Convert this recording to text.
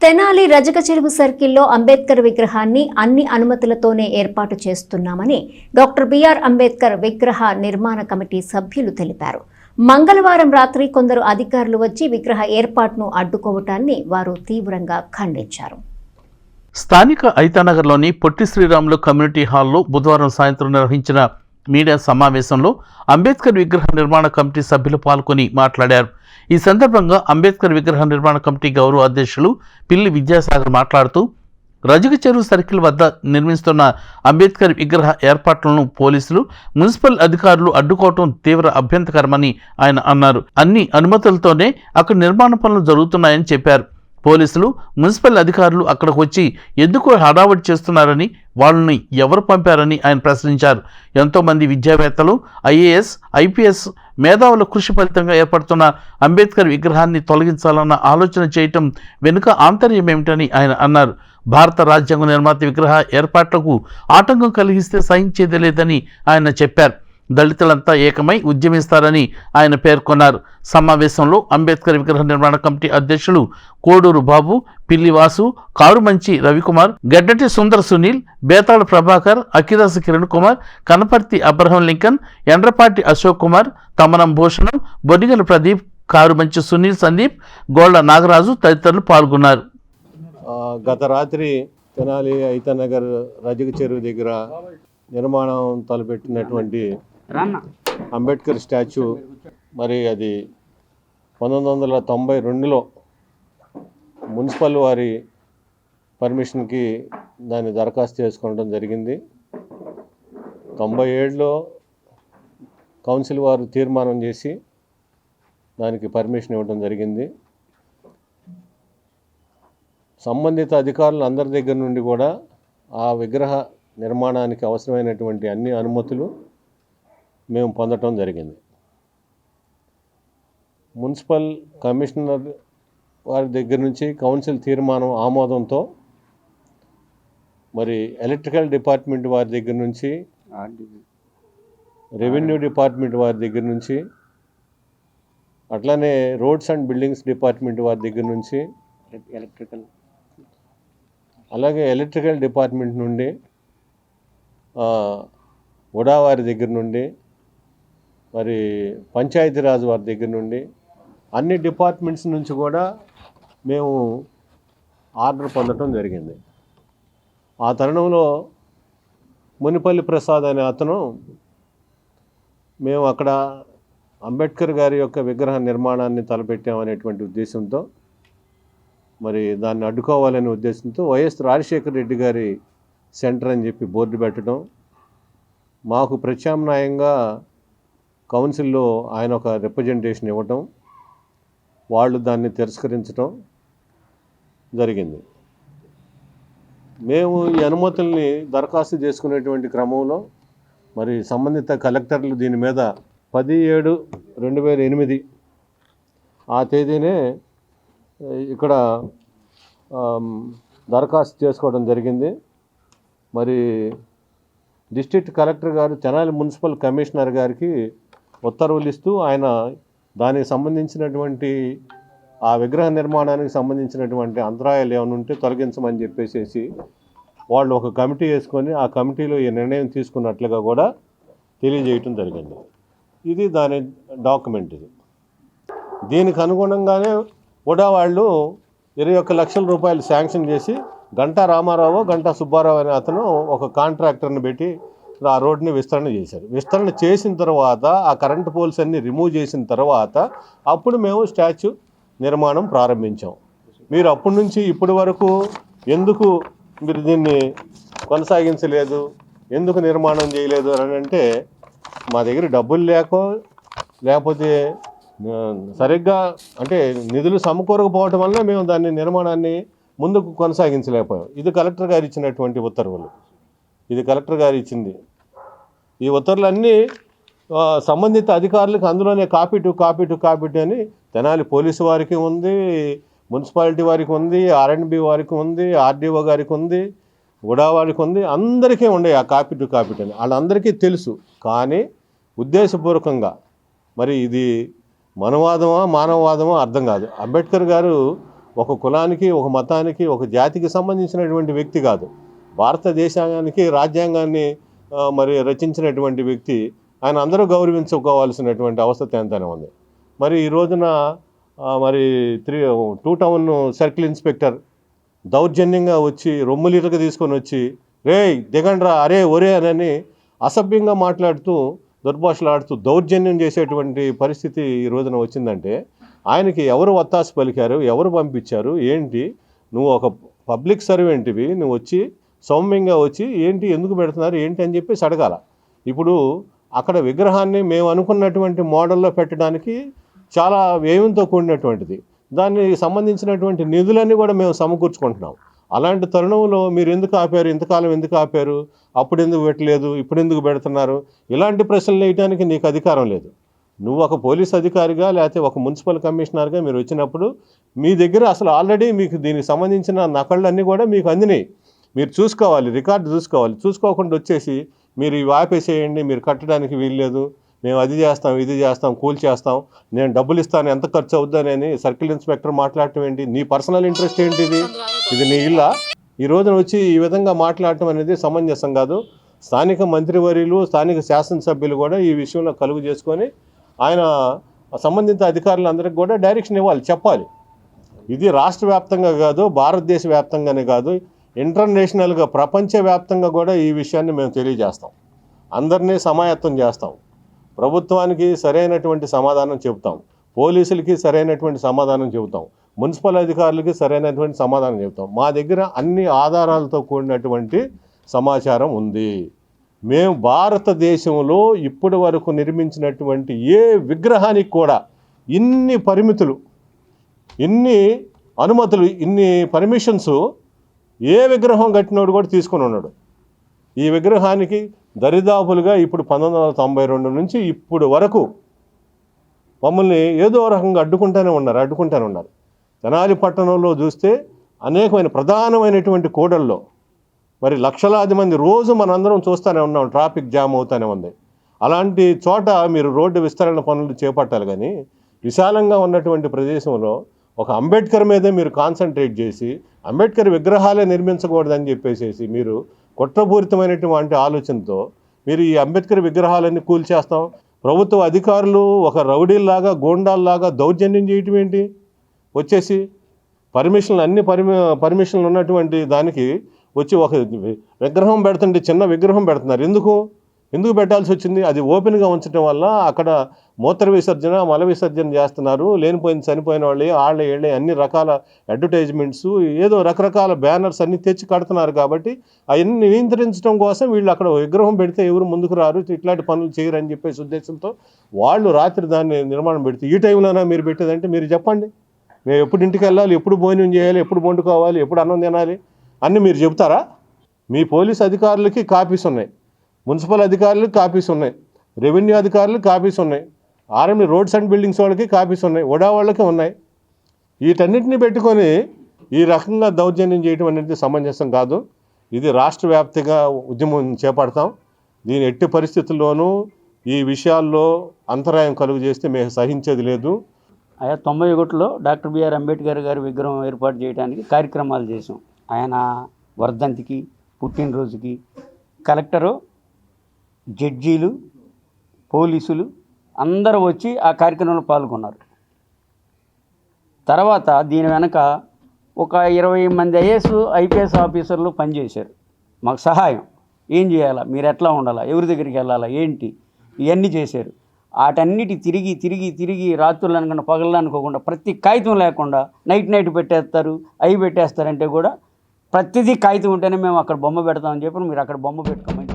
తెనాలి రజక చెరువు సర్కిల్లో అంబేద్కర్ విగ్రహాన్ని అన్ని అనుమతులతోనే ఏర్పాటు చేస్తున్నామని డాక్టర్ బిఆర్ అంబేద్కర్ విగ్రహ నిర్మాణ కమిటీ సభ్యులు తెలిపారు. మంగళవారం రాత్రి కొందరు అధికారులు వచ్చి విగ్రహ ఏర్పాటును అడ్డుకోవటాన్ని వారు తీవ్రంగా ఖండించారు. స్థానిక ఐతానగర్లోని పొట్టి శ్రీరాములు కమ్యూనిటీ హాల్లో బుధవారం సాయంత్రం నిర్వహించిన మీడియా సమావేశంలో అంబేద్కర్ విగ్రహ నిర్మాణ కమిటీ సభ్యులు పాల్గొని మాట్లాడారు. ఈ సందర్భంగా అంబేద్కర్ విగ్రహ నిర్మాణ కమిటీ గౌరవ అధ్యక్షులు పిల్లి విద్యాసాగర్ మాట్లాడుతూ రజక చెరువు సర్కిల్ వద్ద నిర్మిస్తున్న అంబేద్కర్ విగ్రహ ఏర్పాట్లను పోలీసులు మున్సిపల్ అధికారులు అడ్డుకోవటం తీవ్ర అభ్యంతకరమని ఆయన అన్నారు. అన్ని అనుమతులతోనే అక్కడ నిర్మాణ పనులు జరుగుతున్నాయని చెప్పారు. పోలీసులు మున్సిపల్ అధికారులు అక్కడికి వచ్చి ఎందుకు హడావడి చేస్తున్నారని వాళ్ళని ఎవరు పంపారని ఆయన ప్రశ్నించారు. ఎంతోమంది విద్యావేత్తలు ఐఏఎస్ ఐపీఎస్ మేధావుల కృషి ఫలితంగా ఏర్పడుతున్న అంబేద్కర్ విగ్రహాన్ని తొలగించాలన్న ఆలోచన చేయటం వెనుక ఆంతర్యం ఏమిటని ఆయన అన్నారు. భారత రాజ్యాంగ నిర్మాత విగ్రహ ఏర్పాట్లకు ఆటంకం కలిగిస్తే సహించేది లేదని ఆయన చెప్పారు. దళితులంతా ఏకమై ఉద్యమిస్తారని ఆయన పేర్కొన్నారు. సమావేశంలో అంబేద్కర్ విగ్రహ నిర్మాణ కమిటీ అధ్యక్షులు కోడూరు బాబు పిల్లివాసు కారుమంచి రవికుమార్ గడ్డటి సుందర్ సునీల్ బేతాళ ప్రభాకర్ అఖిదాస్ కిరణ్ కుమార్ కనపర్తి అబ్రహం లింకన్ ఎండ్రపాటి అశోక్ కుమార్ తమనం భూషణం బొడిగల ప్రదీప్ కారుమంచి సునీల్ సందీప్ గోళ్ళ నాగరాజు తదితరులు పాల్గొన్నారు. గత రాత్రి తెనాలి ఐతనగర్ రజక చెరువు దగ్గర నిర్మాణం తలపెట్టినటువంటి అంబేద్కర్ స్టాచ్యూ మరి అది పంతొమ్మిది వందల తొంభై రెండులో మున్సిపల్ వారి పర్మిషన్కి దాన్ని దరఖాస్తు చేసుకోవడం జరిగింది. తొంభై ఏడులో కౌన్సిల్ వారు తీర్మానం చేసి దానికి పర్మిషన్ ఇవ్వడం జరిగింది. సంబంధిత అధికారులు అందరి దగ్గర నుండి కూడా ఆ విగ్రహ నిర్మాణానికి అవసరమైనటువంటి అన్ని అనుమతులు మేము పొందటం జరిగింది. మున్సిపల్ కమిషనర్ వారి దగ్గర నుంచి కౌన్సిల్ తీర్మానం ఆమోదంతో మరి ఎలక్ట్రికల్ డిపార్ట్మెంట్ వారి దగ్గర నుంచి రెవెన్యూ డిపార్ట్మెంట్ వారి దగ్గర నుంచి అట్లానే రోడ్స్ అండ్ బిల్డింగ్స్ డిపార్ట్మెంట్ వారి దగ్గర నుంచి ఎలక్ట్రికల్. అలాగే ఎలక్ట్రికల్ డిపార్ట్మెంట్ నుండి ఉడా వారి దగ్గర నుండి మరి పంచాయతీరాజ్ వారి దగ్గర నుండి అన్ని డిపార్ట్మెంట్స్ నుంచి కూడా మేము ఆర్డర్ పొందటం జరిగింది. ఆ తరుణంలో మునిపల్లి ప్రసాద్ అనే అతను మేము అక్కడ అంబేద్కర్ గారి యొక్క విగ్రహ నిర్మాణాన్ని తలపెట్టామనేటువంటి ఉద్దేశంతో మరి దాన్ని అడ్డుకోవాలనే ఉద్దేశంతో వైఎస్ రాజశేఖర రెడ్డి గారి సెంటర్ అని చెప్పి బోర్డు పెట్టడం మాకు ప్రత్యామ్నాయంగా కౌన్సిల్లో ఆయన ఒక రిప్రజెంటేషన్ ఇవ్వటం వాళ్ళు దాన్ని తిరస్కరించడం జరిగింది. మేము ఈ అనుమతుల్ని దరఖాస్తు చేసుకునేటువంటి క్రమంలో మరి సంబంధిత కలెక్టర్లు దీని మీద పది ఏడు రెండు వేల ఎనిమిది ఆ తేదీనే ఇక్కడ దరఖాస్తు చేసుకోవడం జరిగింది. మరి డిస్ట్రిక్ట్ కలెక్టర్ గారు తెనాలి మున్సిపల్ కమిషనర్ గారికి ఉత్తర్వులు ఇస్తూ ఆయన దానికి సంబంధించినటువంటి ఆ విగ్రహ నిర్మాణానికి సంబంధించినటువంటి అంతరాయాలు ఏమైనా ఉంటే తొలగించమని చెప్పేసి వాళ్ళు ఒక కమిటీ వేసుకొని ఆ కమిటీలో ఈ నిర్ణయం తీసుకున్నట్లుగా కూడా తెలియజేయటం జరిగింది. ఇది దాని డాక్యుమెంట్ ఇది. దీనికి అనుగుణంగానే కూడా వాళ్ళు ఇరవై ఒక్క లక్షల రూపాయలు శాంక్షన్ చేసి గంటా రామారావు గంటా సుబ్బారావు అనే అతను ఒక కాంట్రాక్టర్ని పెట్టి ఆ రోడ్ని విస్తరణ చేశారు. విస్తరణ చేసిన తర్వాత ఆ కరెంటు పోల్స్ అన్ని రిమూవ్ చేసిన తర్వాత అప్పుడు మేము స్టాచ్యూ నిర్మాణం ప్రారంభించాం. మీరు అప్పటి నుంచి ఇప్పటి వరకు ఎందుకు మీరు దీన్ని కొనసాగించలేదు? ఎందుకు నిర్మాణం చేయలేదు అని అంటే మా దగ్గర డబ్బులు లేకో లేకపోతే సరిగ్గా అంటే నిధులు సమకూరకపోవటం వల్ల మేము దాన్ని నిర్మాణాన్ని ముందుకు కొనసాగించలేకపోయాం. ఇది కలెక్టర్ గారు ఇచ్చినటువంటి ఉత్తర్వులు. ఇది కలెక్టర్ గారు ఇచ్చింది. ఈ ఉత్తర్వులన్నీ సంబంధిత అధికారులకు అందులోనే copy to copy to copy to అని తెనాలి పోలీసు వారికి ఉంది మున్సిపాలిటీ వారికి ఉంది ఆర్ఎండ్బి వారికి ఉంది ఆర్డీఓ గారికి ఉంది ఉడా వారికి ఉంది అందరికీ ఉండే ఆ కాపీ టు కాపీ టు అని. వాళ్ళందరికీ తెలుసు. కానీ ఉద్దేశపూర్వకంగా మరి ఇది మనవాదమా మానవవాదమా అర్థం కాదు. అంబేద్కర్ గారు ఒక కులానికి ఒక మతానికి ఒక జాతికి సంబంధించినటువంటి వ్యక్తి కాదు. భారతదేశానికి రాజ్యాంగాన్ని మరి రచించినటువంటి వ్యక్తి ఆయన అందరూ గౌరవించుకోవాల్సినటువంటి అవసరం ఎంతనే ఉంది. మరి ఈ రోజున మరి three two town circle inspector దౌర్జన్యంగా వచ్చి రొమ్ములీటగా తీసుకొని వచ్చి రే దిగండ్రా అరే ఒరే అని అసభ్యంగా మాట్లాడుతూ దుర్భాషలాడుతూ దౌర్జన్యం చేసేటువంటి పరిస్థితి ఈ రోజున వచ్చిందంటే ఆయనకి ఎవరు వత్తాసు పలికారు ఎవరు పంపించారు ఏంటి? నువ్వు ఒక పబ్లిక్ సర్వెంట్వి నువ్వు వచ్చి సౌమ్యంగా వచ్చి ఏంటి ఎందుకు పెడుతున్నారు ఏంటి అని చెప్పేసి అడగాల. ఇప్పుడు అక్కడ విగ్రహాన్ని మేము అనుకున్నటువంటి మోడల్లో పెట్టడానికి చాలా వ్యయంతో కూడినటువంటిది. దానికి సంబంధించినటువంటి నిధులన్నీ కూడా మేము సమకూర్చుకుంటున్నాం. అలాంటి తరుణంలో మీరు ఎందుకు ఆపారు ఇంతకాలం ఎందుకు ఆపారు అప్పుడు ఎందుకు పెట్టలేదు ఇప్పుడు ఎందుకు పెడుతున్నారు ఇలాంటి ప్రశ్నలు వేయడానికి నీకు అధికారం లేదు. నువ్వు ఒక పోలీస్ అధికారిగా లేకపోతే ఒక మున్సిపల్ కమిషనర్గా మీరు వచ్చినప్పుడు మీ దగ్గర అసలు ఆల్రెడీ మీకు దీనికి సంబంధించిన నకళ్ళన్నీ కూడా మీకు అందినాయి. మీరు చూసుకోవాలి రికార్డు చూసుకోవాలి. చూసుకోకుండా వచ్చేసి మీరు ఇవి ఆపేసేయండి మీరు కట్టడానికి వీల్లేదు. మేము అది చేస్తాం ఇది చేస్తాం కూల్ చేస్తాం. నేను డబ్బులు ఇస్తాను ఎంత ఖర్చు అవుద్దానని సర్కిల్ ఇన్స్పెక్టర్ మాట్లాడటం ఏంటి? నీ పర్సనల్ ఇంట్రెస్ట్ ఏంటి ఇది? ఇది నీ ఇల్లా? ఈ రోజున వచ్చి ఈ విధంగా మాట్లాడటం అనేది సమంజసం కాదు. స్థానిక మంత్రివర్యులు స్థానిక శాసనసభ్యులు కూడా ఈ విషయంలో కలుగు చేసుకొని ఆయన సంబంధిత అధికారులందరికీ కూడా డైరెక్షన్ ఇవ్వాలి చెప్పాలి. ఇది రాష్ట్ర వ్యాప్తంగా కాదు భారతదేశ వ్యాప్తంగానే కాదు. ఇంటర్నేషనల్గా ప్రపంచవ్యాప్తంగా కూడా ఈ విషయాన్ని మేము తెలియజేస్తాం. అందరినీ సమాయత్తం చేస్తాం. ప్రభుత్వానికి సరైనటువంటి సమాధానం చెబుతాం. పోలీసులకి సరైనటువంటి సమాధానం చెబుతాం. మున్సిపల్ అధికారులకి సరైనటువంటి సమాధానం చెబుతాం. మా దగ్గర అన్ని ఆధారాలతో కూడినటువంటి సమాచారం ఉంది. మేము భారతదేశంలో ఇప్పటి వరకు నిర్మించినటువంటి ఏ విగ్రహానికి కూడా ఇన్ని పరిమితులు ఇన్ని అనుమతులు ఇన్ని పర్మిషన్స్ ఏ విగ్రహం కట్టినోడు కూడా తీసుకొని ఉన్నాడు ఈ విగ్రహానికి దరిదాపులుగా ఇప్పుడు పంతొమ్మిది వందల తొంభై రెండు నుంచి ఇప్పుడు వరకు మమ్మల్ని ఏదో రకంగా అడ్డుకుంటూనే ఉన్నారు అడ్డుకుంటూనే ఉన్నారు. తెనాలి పట్టణంలో చూస్తే అనేకమైన ప్రధానమైనటువంటి కూడల్లో మరి లక్షలాది మంది రోజు మనందరం చూస్తూనే ఉన్నాం ట్రాఫిక్ జామ్ అవుతూనే ఉంది. అలాంటి చోట మీరు రోడ్డు విస్తరణ పనులు చేపట్టాలి కానీ విశాలంగా ఉన్నటువంటి ప్రదేశంలో ఒక అంబేద్కర్ మీదే మీరు కాన్సన్ట్రేట్ చేసి అంబేద్కర్ విగ్రహాలే నిర్మించకూడదని చెప్పేసి మీరు కుట్రపూరితమైనటువంటి ఆలోచనతో మీరు ఈ అంబేద్కర్ విగ్రహాలన్నీ కూల్చేస్తాం ప్రభుత్వ అధికారులు ఒక రౌడీల్లాగా గోండాల్లాగా దౌర్జన్యం చేయటం ఏంటి? వచ్చేసి పర్మిషన్లు అన్ని పర్మి పర్మిషన్లు ఉన్నటువంటి దానికి వచ్చి ఒక విగ్రహం పెడుతుంటే చిన్న విగ్రహం పెడుతున్నారు. ఎందుకు? ఎందుకు పెట్టాల్సి వచ్చింది? అది ఓపెన్గా ఉంచడం వల్ల అక్కడ మూత్ర విసర్జన మల విసర్జన చేస్తున్నారు. లేనిపోయిన చనిపోయిన వాళ్ళే వాళ్ళ వీళ్ళే అన్ని రకాల అడ్వర్టైజ్మెంట్స్ ఏదో రకరకాల బ్యానర్స్ అన్నీ తెచ్చి కడుతున్నారు కాబట్టి అవన్నీ నియంత్రించడం కోసం వీళ్ళు అక్కడ విగ్రహం పెడితే ఎవరు ముందుకు రారు ఇట్లాంటి పనులు చేయరని చెప్పేసి ఉద్దేశంతో వాళ్ళు రాత్రి దాన్ని నిర్మాణం పెడితే ఈ టైంలోనా మీరు పెట్టేదంటే మీరు చెప్పండి. మేము ఎప్పుడు ఇంటికి వెళ్ళాలి ఎప్పుడు భోజనం చేయాలి ఎప్పుడు వండుకోవాలి ఎప్పుడు అన్నం తినాలి అన్నీ మీరు చెబుతారా? మీ పోలీస్ అధికారులకి కాపీస్ ఉన్నాయి. మున్సిపల్ అధికారులకు కాపీస్ ఉన్నాయి. రెవెన్యూ అధికారులకు కాపీస్ ఉన్నాయి. ఆర్మీ రోడ్స్ అండ్ బిల్డింగ్స్ వాళ్ళకి కాపీస్ ఉన్నాయి. ఒడా వాళ్ళకి ఉన్నాయి. వీటన్నిటిని పెట్టుకొని ఈ రకంగా దౌర్జన్యం చేయడం అనేది సమంజసం కాదు. ఇది రాష్ట్ర వ్యాప్తంగా ఉద్యమం చేపడతాం. దీని ఎట్టి పరిస్థితుల్లోనూ ఈ విషయాల్లో అంతరాయం కలుగు చేస్తే మేము సహించేది లేదు. ఆయా తొంభై ఒకటిలో డాక్టర్ బిఆర్ అంబేద్కర్ గారి విగ్రహం ఏర్పాటు చేయడానికి కార్యక్రమాలు చేసాం ఆయన వర్ధంతికి పుట్టినరోజుకి. కలెక్టరు జడ్జీలు పోలీసులు అందరూ వచ్చి ఆ కార్యక్రమంలో పాల్గొన్నారు. తర్వాత దీని వెనక ఒక ఇరవై మంది ఐఏఎస్ ఐపీఎస్ ఆఫీసర్లు పనిచేశారు. మాకు సహాయం. ఏం చేయాలా? మీరు ఎట్లా ఉండాలా? ఎవరి దగ్గరికి వెళ్ళాలా? ఏంటి? ఇవన్నీ చేశారు. వాటన్నిటి తిరిగి తిరిగి తిరిగి రాత్రులు అనుకున్న పగళ్ళు అనుకోకుండా ప్రతి కాగితం లేకుండా నైట్ నైట్ పెట్టేస్తారు అవి పెట్టేస్తారంటే కూడా ప్రతిదీ కాగితం ఉంటేనే మేము అక్కడ బొమ్మ పెడతామని చెప్పి మీరు అక్కడ బొమ్మ పెట్టుకోమని